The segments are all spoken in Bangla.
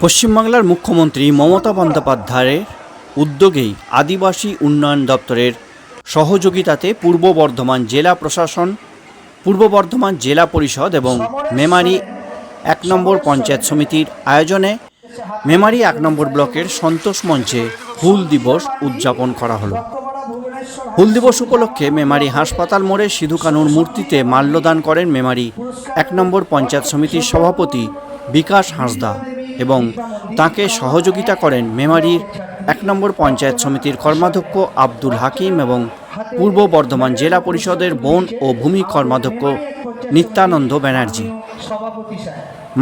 পশ্চিমবাংলার মুখ্যমন্ত্রী মমতা বন্দ্যোপাধ্যায়ের উদ্যোগেই আদিবাসী উন্নয়ন দপ্তরের সহযোগিতাতে পূর্ব বর্ধমান জেলা প্রশাসন পূর্ব বর্ধমান জেলা পরিষদ এবং মেমারি এক নম্বর পঞ্চায়েত সমিতির আয়োজনে মেমারি এক নম্বর ব্লকের সন্তোষ মঞ্চে হুল দিবস উদযাপন করা হলো। হুল দিবস উপলক্ষে মেমারি হাসপাতাল মোড়ে সিধু কানুর মূর্তিতে মাল্যদান করেন মেমারি। এক নম্বর পঞ্চায়েত সমিতির সভাপতি বিকাশ হাঁসদা এবং তাকে সহযোগিতা করেন মেমারির এক নম্বর পঞ্চায়েত সমিতির কর্মাধ্যক্ষ আব্দুল হাকিম এবং পূর্ব বর্ধমান জেলা পরিষদের বন ও ভূমি কর্মাধ্যক্ষ নিত্যানন্দ ব্যানার্জি।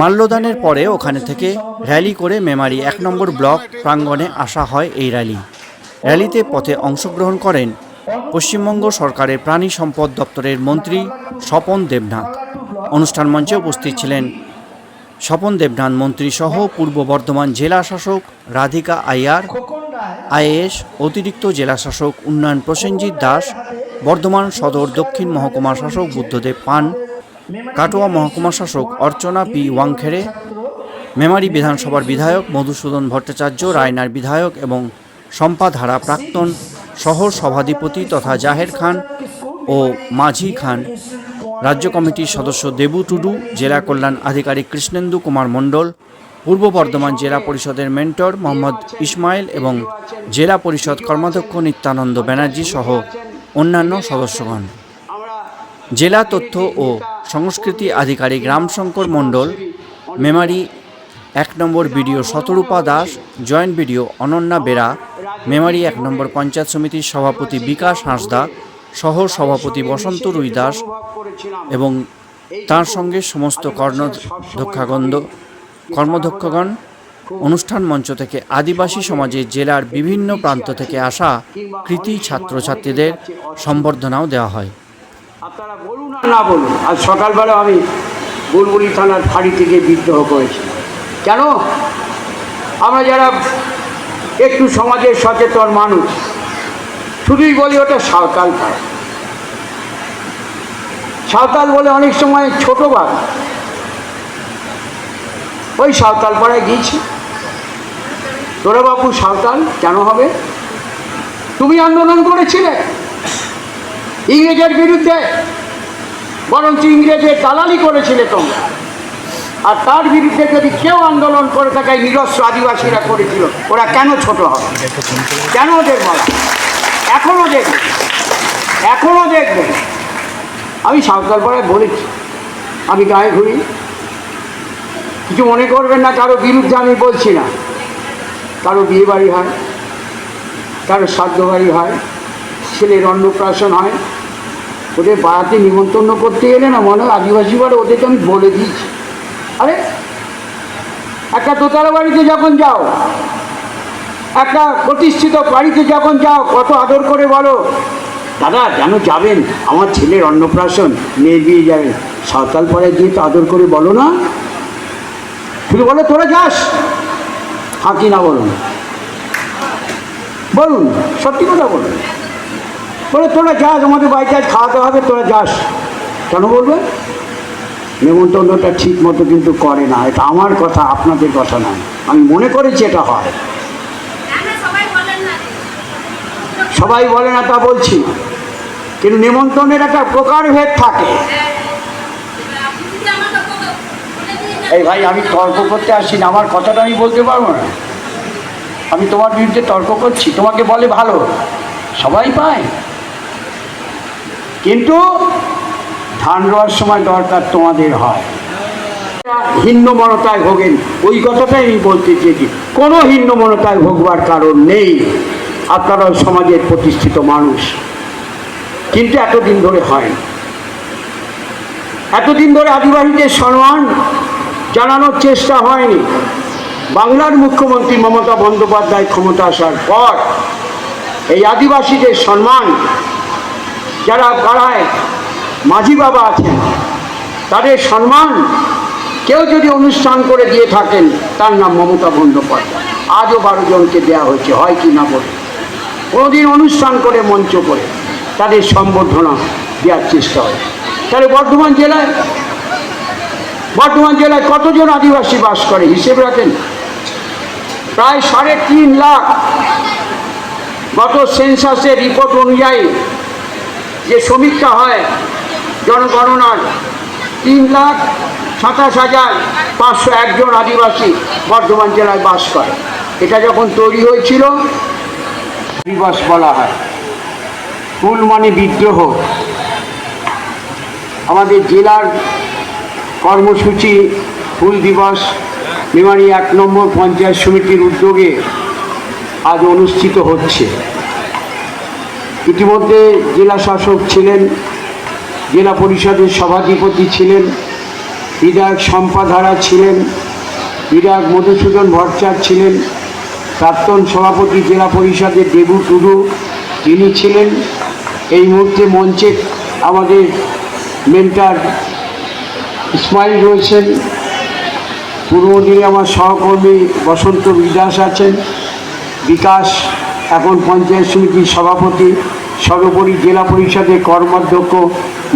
মাল্যদানের পরে ওখানে থেকে র্যালি করে মেমারি এক নম্বর ব্লক প্রাঙ্গণে আসা হয় এই র্যালি। র্যালিতে পথে অংশগ্রহণ করেন পশ্চিমবঙ্গ সরকারের প্রাণী সম্পদ দপ্তরের মন্ত্রী স্বপন দেবনাথ। অনুষ্ঠান মঞ্চে উপস্থিত ছিলেন স্বপন দেবনাথ মন্ত্রী সহ পূর্ব বর্ধমান জেলা শাসক রাধিকা আইয়ার আইএস অতিরিক্ত জেলা শাসক উন্নয়ন প্রসেনজিৎ দাস, বর্ধমান সদর দক্ষিণ মহকুমা শাসক বুদ্ধদেব পান, কাটোয়া মহকুমা শাসক অর্চনা পি ওয়াংখেড়ে, মেমারি বিধানসভার বিধায়ক মধুসূদন ভট্টাচার্য, রায়নার বিধায়ক এবং সম্পাধারা প্রাক্তন শহর সভাধিপতি তথা জাহের খান ও মাঝি খান। রাজ্য কমিটির সদস্য দেবু টুডু, জেলা কল্যাণ আধিকারিক কৃষ্ণেন্দু কুমার মণ্ডল, পূর্ব বর্ধমান জেলা পরিষদের মেন্টর মোহাম্মদ ইসমাইল এবং জেলা পরিষদ কর্মাধ্যক্ষ নিত্যানন্দ ব্যানার্জি সহ অন্যান্য সদস্যগণ। জেলা তথ্য ও সংস্কৃতি আধিকারিক রামশঙ্কর মণ্ডল, মেমারি, এক নম্বর BDO Shatarupa Das, joint BDO Ananya Bera Memari এক নম্বর পঞ্চায়েত সমিতির সভাপতি বিকাশ হাঁসদা সহ সভাপতি বসন্ত রুই দাস এবং তার সঙ্গে সমস্ত কর্ণধ্যক্ষাগন্ধ কর্মধ্যক্ষগণ, অনুষ্ঠান মঞ্চ থেকে আদিবাসী সমাজের জেলার বিভিন্ন প্রান্ত থেকে আসা কৃতি ছাত্রছাত্রীদের সম্বর্ধনাও দেওয়া হয়। আপনারা বলুন না বলুন, আজ সকালবেলা আমি বুলবুলি থানার ফাঁড়ি থেকে বিদ্রোহ করেছি কেন? আমরা যারা একটু সমাজের সচেতন মানুষ। শুধুই বলি ওটা সাঁওতাল পাড়া সাঁওতাল বলে অনেক সময় ছোট বাড়ি ওই সাঁওতাল পাড়ায় গিয়েছি। তোরা বাবু সাঁওতাল, কেন হবে? তুমি আন্দোলন করেছিলে। ইংরেজের বিরুদ্ধে, বরঞ্চ ইংরেজের দালালি করেছিলে তোমরা। আর তার বিরুদ্ধে যদি কেউ আন্দোলন করে থাকে, এই নিজস্ব আদিবাসীরা করেছিল, ওরা কেন ছোট হবে? কেন ওদের বলা এখনও দেখবে এখনও দেখবে। আমি সাঁওতাল সাঁওতালপাড়ায় বলেছি, আমি গায়ে ঘুরি। কিছু মনে করবেন না, কারও বিরুদ্ধে আমি বলছি না। কারও বিয়ে বাড়ি হয়, কারও শ্রাদ্ধ বাড়ি হয়, ছেলের অন্নপ্রাশন হয়। ওদের বাড়াতে নিমন্ত্রণ করতে গেলে না মনে হয় আদিবাসী বাড়ি ওদেরকে আমি বলে দিয়েছি। আরে, একটা দোতলা বাড়িতে যখন যাও, একটা প্রতিষ্ঠিত বাড়িতে যখন যাও, কত আদর করে বলো। দাদা কেন যাবেন, আমার ছেলের অন্নপ্রাশন মেয়ে দিয়ে যাবেন সাঁওতাল পাড়ায় গিয়ে তো আদর করে বলো না। শুধু বলো, তোরা যাস। হাঁকি না বলুন বলুন, সত্যি কথা বলুন। বলে, তোরা যাস, আমাদের বাড়িতে আজ খাওয়াতে হবে, তোরা যাস। কেন বলবে? নেমন্তন্নটা ঠিক মতো কিন্তু করে না, এটা আমার কথা, আপনাদের কথা নয় আমি মনে করেছি এটা হয় সবাই বলে না তা বলছি। কিন্তু নেমন্তন্নের একটা প্রকারভেদ থাকে। এই ভাই, আমি তর্ক করতে আসি না, আমার কথাটা আমি বলতে পারব না আমি তোমার বিরুদ্ধে তর্ক করছি, তোমাকে বলে ভালো, সবাই পায় কিন্তু ধান রোয়ার সময় দরকার তোমাদের হয়। হিন্নমনতায় ভোগেন। ওই কথাটাই আমি বলতে চেয়েছি। কোনো হিন্নমনতায় ভোগবার কারণ নেই। আপনারা সমাজের প্রতিষ্ঠিত মানুষ। কিন্তু এতদিন ধরে হয় এতদিন ধরে আদিবাসীদের সম্মান জানানোর চেষ্টা হয়নি। বাংলার মুখ্যমন্ত্রী মমতা বন্দ্যোপাধ্যায় ক্ষমতা আসার পর এই আদিবাসীদের সম্মান যারা পাড়ায় মাঝি বাবা আছেন, তাদের সম্মান কেউ যদি অনুষ্ঠান করে দিয়ে থাকেন, তার নাম মমতা বন্দ্যোপাধ্যায়। আজও বারো জনকে দেওয়া হয়েছে, হয় কি না বলে কোনোদিন অনুষ্ঠান করে মঞ্চ করে তাদের সম্বর্ধনা দেওয়ার চেষ্টা হয়। তাহলে বর্ধমান জেলায় বর্ধমান জেলায় কতজন আদিবাসী বাস করে, হিসেব রাখেন? প্রায় সাড়ে তিন লাখ। গত সেন্সাসের রিপোর্ট অনুযায়ী যে সমীক্ষা হয় জনগণনার তিন লাখ সাতাশ হাজার পাঁচশো একজন আদিবাসী বর্ধমান জেলায় বাস করে। এটা যখন তৈরি হয়েছিল, দিবস বলা হয়। ফুল মানে বিদ্রোহ। আমাদের জেলার কর্মসূচি ফুল দিবস মেমারি এক নম্বর পঞ্চায়েত সমিতির উদ্যোগে আজ অনুষ্ঠিত হচ্ছে। ইতিমধ্যে জেলা শাসক ছিলেন জেলা পরিষদের সভাধিপতি ছিলেন, বিধায়ক সম্পাধারা ছিলেন, বিধায়ক মধুসূদন ভট্টাচার্য ছিলেন, প্রাক্তন সভাপতি জেলা পরিষদের দেবু টুডু তিনি ছিলেন। এই মুহূর্তে মঞ্চে আমাদের মেন্টার ইসমাইল রয়েছেন। পূর্ব দিনে আমার সহকর্মী বসন্ত বিদাস আছেন। বিকাশ এখন পঞ্চায়েত সমিতির সভাপতি। সর্বোপরি জেলা পরিষদের কর্মাধ্যক্ষ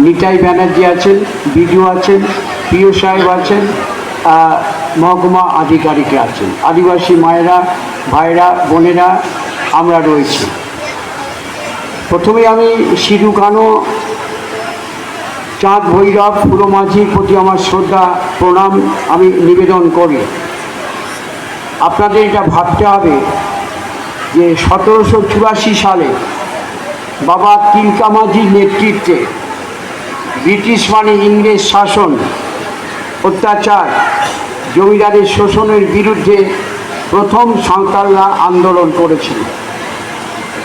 নিতাই ব্যানার্জি আছেন বিডিও আছেন প্রিয় সাহেব আছেন মহকুমা আধিকারিক আছেন। আদিবাসী মায়েরা, ভাইরা, বোনেরা আমরা রয়েছি। প্রথমে আমি সিধু কানো, চাঁদ ভৈরব পুরো মাঝির প্রতি আমার শ্রদ্ধা, প্রণাম আমি নিবেদন করি। আপনাদের এটা ভাবতে হবে যে সতেরোশো চুরাশি সালে বাবা তিলকামাঝির নেতৃত্বে ব্রিটিশ মানে ইংরেজ শাসন, অত্যাচার, জমিদারের শোষণের বিরুদ্ধে প্রথম সাঁওতালরা আন্দোলন করেছিল।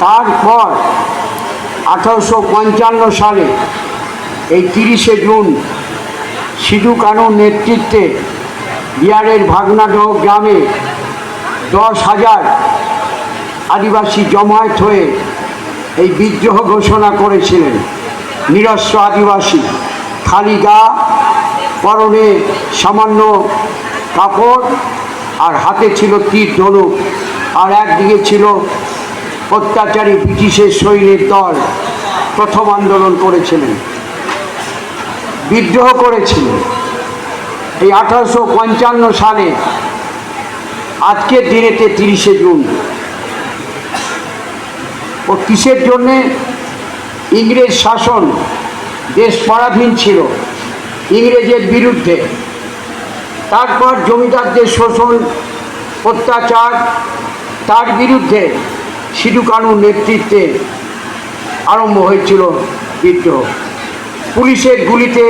তারপর আঠারোশো পঞ্চান্ন সালে এই তিরিশে জুন সিধু কানুর নেতৃত্বে বিহারের ভাগনাডহ গ্রামে দশ হাজার আদিবাসী জমায়েত হয়ে এই বিদ্রোহ ঘোষণা করেছিলেন নিরস্ব আদিবাসী খালি গা, পরনে সামান্য কাপড়, আর হাতে ছিল তীর ধনুক, আর একদিকে ছিল অত্যাচারী ব্রিটিশের সৈন্যের দল। প্রথম আন্দোলন করেছিলেন। বিদ্রোহ করেছিলেন। এই আঠারোশো পঞ্চান্ন সালে, আজকের দিনেতে তিরিশে জুন। ও কিসের জন্যে? ইংরেজ শাসন দেশ পরাধীন ছিল ইংরেজের বিরুদ্ধে। তারপর জমিদারদের শোষণ, অত্যাচার, তার বিরুদ্ধে সিধু কানুর নেতৃত্বে আরম্ভ হয়েছিল বিদ্রোহ। পুলিশের গুলিতে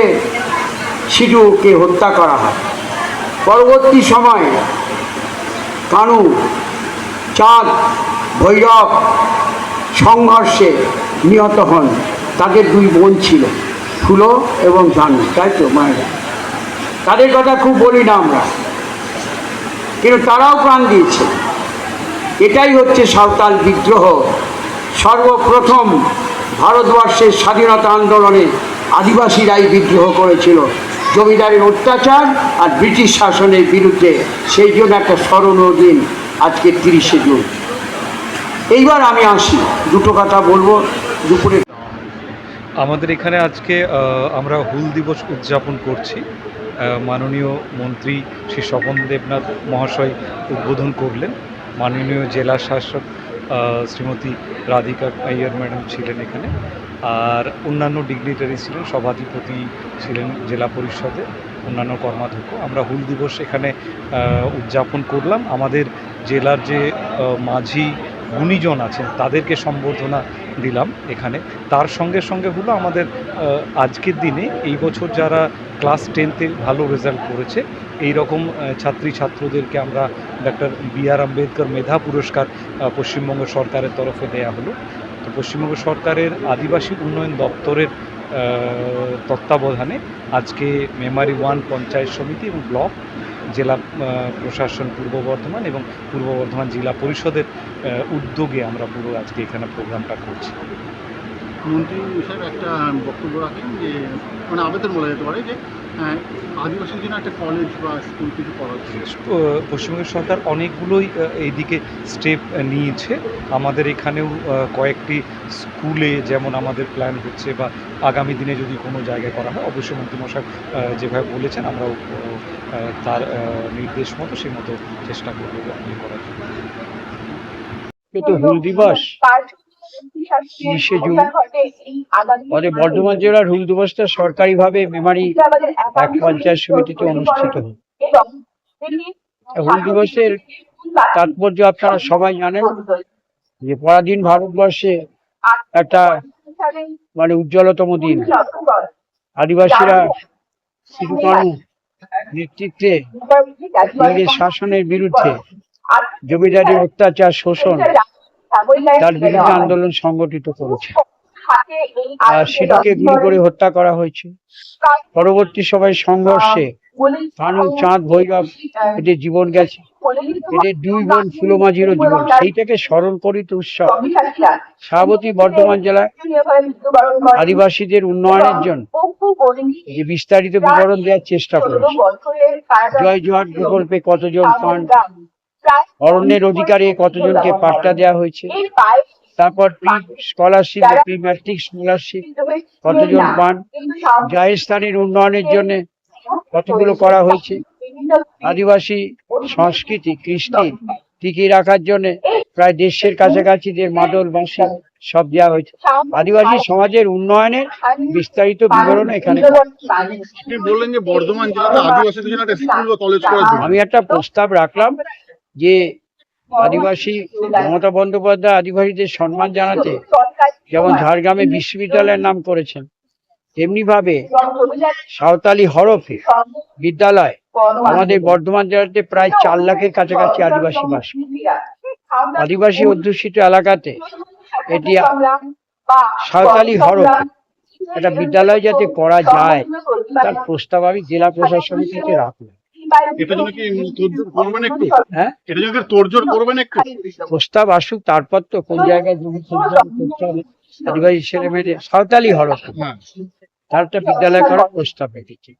সিধুকে হত্যা করা হয়। পরবর্তী সময়ে কানু, চাঁদ, ভৈরব সংঘর্ষে নিহত হন। তাদের দুই বোন ছিল, ফুলো এবং জানু তাই তো, মায়েরা? তাদের কথা খুব বলি না আমরা। কিন্তু তারাও প্রাণ দিয়েছে। এটাই হচ্ছে সাঁওতাল বিদ্রোহ। সর্বপ্রথম ভারতবর্ষের স্বাধীনতা আন্দোলনে আদিবাসীরাই বিদ্রোহ করেছিল। জমিদারের অত্যাচার আর ব্রিটিশ শাসনের বিরুদ্ধে। সেই জন্য একটা স্মরণীয় দিন আজকে তিরিশে জুন। এইবার আমি আসি, দুটো কথা বলব, দুপুরে আমাদের এখানে আজকে আমরা হুল দিবস উদযাপন করছি। মাননীয় মন্ত্রী শ্রী স্বপন দেবনাথ মহাশয় উদ্বোধন করলেন। মাননীয় জেলা শাসক শ্রীমতী রাধিকা আইয়ার ম্যাডাম ছিলেন এখানে। আর অন্যান্য ডিগনিটারি ছিলেন, সভাধিপতি ছিলেন জেলা পরিষদে, অন্যান্য কর্মাধ্যক্ষ। আমরা হুল দিবস এখানে উদযাপন করলাম। আমাদের জেলার যে মাঝি গুণীজন আছেন, তাদেরকে সম্বর্ধনা দিলাম এখানে। তার সঙ্গে সঙ্গে হলো আমাদের আজকের দিনে এই বছর যারা ক্লাস টেনতে ভালো রেজাল্ট করেছে এই রকম ছাত্রী ছাত্রদেরকে আমরা ডক্টর বি আর আম্বেদকর মেধা পুরস্কার পশ্চিমবঙ্গ সরকারের তরফে দেয়া হলো। তো পশ্চিমবঙ্গ সরকারের আদিবাসী উন্নয়ন দপ্তরের তত্ত্বাবধানে আজকে মেমারি ওয়ান পঞ্চায়েত সমিতি এবং ব্লক জেলা প্রশাসন, পূর্ব বর্ধমান এবং পূর্ব বর্ধমান জেলা পরিষদের উদ্যোগে আমরা পুরো আজকে এখানে প্রোগ্রামটা করছি। মন্ত্রী সাহেব একটা বক্তব্য রাখেন যে মানে আবেদন বলা যেতে পারে যে আহ, আদিবাসীর জন্য একটা কলেজ বা স্কুল কিছু করা আহ, সরকার অনেকগুলোই এইদিকে স্টেপ নিয়েছে। আমাদের এখানেও কয়েকটি স্কুলে যেমন আমাদের প্ল্যান হচ্ছে বা আগামী দিনে যদি কোনো জায়গায় করা হয় অবশ্যই মন্ত্রীমশাই যেভাবে বলেছেন আমরাও তার নির্দেশ মতো সেই মতো চেষ্টা করব করার জন্য। দিবস বর্ধমান জেলার হুল দিবসটা সরকারিভাবে মেমারি এক পঞ্চায়েত সমিতিতে অনুষ্ঠিত হুল দিবসের তাৎপর্য আপনারা সবাই জানেন যে পরাধীন ভারতবর্ষে একটা মানে উজ্জ্বলতম দিন। আদিবাসীরা সিধুকানু নেতৃত্বে শাসনের বিরুদ্ধে জমিদারি অত্যাচার, শোষণ তার বিরুদ্ধে আন্দোলন সংগঠিত করেছে। আর সেটাকে গুলি করে হত্যা করা হয়েছে। পরবর্তী সময় সংঘর্ষে কানু চাঁদ ভৈরব এদের জীবন গেছে। এদের দুই বোন ফুলমাঝিরও জীবন। সেইটাকে স্মরণ করিত উৎসব। সাবতী বর্ধমান জেলায় আদিবাসীদের উন্নয়নের জন্য। যে বিস্তারিত বিবরণ দেওয়ার চেষ্টা করেছে। জয় জোহার প্রকল্পে কতজন পান? অরণ্যের অধিকারে কতজনকে পাট্টা দেওয়া হয়েছে? তারপর pre scholarship pre matric scholarship কতজন পান? জাহেস্তানের উন্নয়নের জন্য কতগুলো করা হয়েছে? আদিবাসী সংস্কৃতি কৃষ্টি টিকিয়ে রাখার জন্য প্রায় দেশের কাছাকাছি যে মাদল বাঁশি সব দেওয়া হয়েছে। আদিবাসী সমাজের উন্নয়নের বিস্তারিত বিবরণ এখানে। বললেন যে বর্ধমান জেলাতে আদিবাসীদের জন্য একটা স্কুল বা কলেজ আমি একটা প্রস্তাব রাখলাম। যে আদিবাসী মমতা বন্দ্যোপাধ্যায় আদিবাসীদের সম্মান জানাতে যেমন ঝাড়গ্রামে বিশ্ববিদ্যালয়ের নাম করেছেন তেমনি ভাবে সাঁওতালি হরফে বিদ্যালয় আমাদের বর্ধমান জেলাতে প্রায় চার লাখের কাছাকাছি আদিবাসী বাস। আদিবাসী অধ্যুষিত এলাকাতে এটি সাঁওতালি হরফ একটা বিদ্যালয় যাতে করা যায় তার প্রস্তাব আমি জেলা প্রশাসনের থেকে রাখলাম। এটার জন্য কি তোড়জোড় করবেন একটু হ্যাঁ? এটার জন্য তোড়জোড় করবেন একটু। প্রস্তাব আসুক তারপর তো কোন জায়গায় জমি করতে হবে আদিবাসী ছেলে মেয়েদের সাঁওতালি হরফ হ্যাঁ। তার একটা বিদ্যালয় করার প্রস্তাব রেখেছি।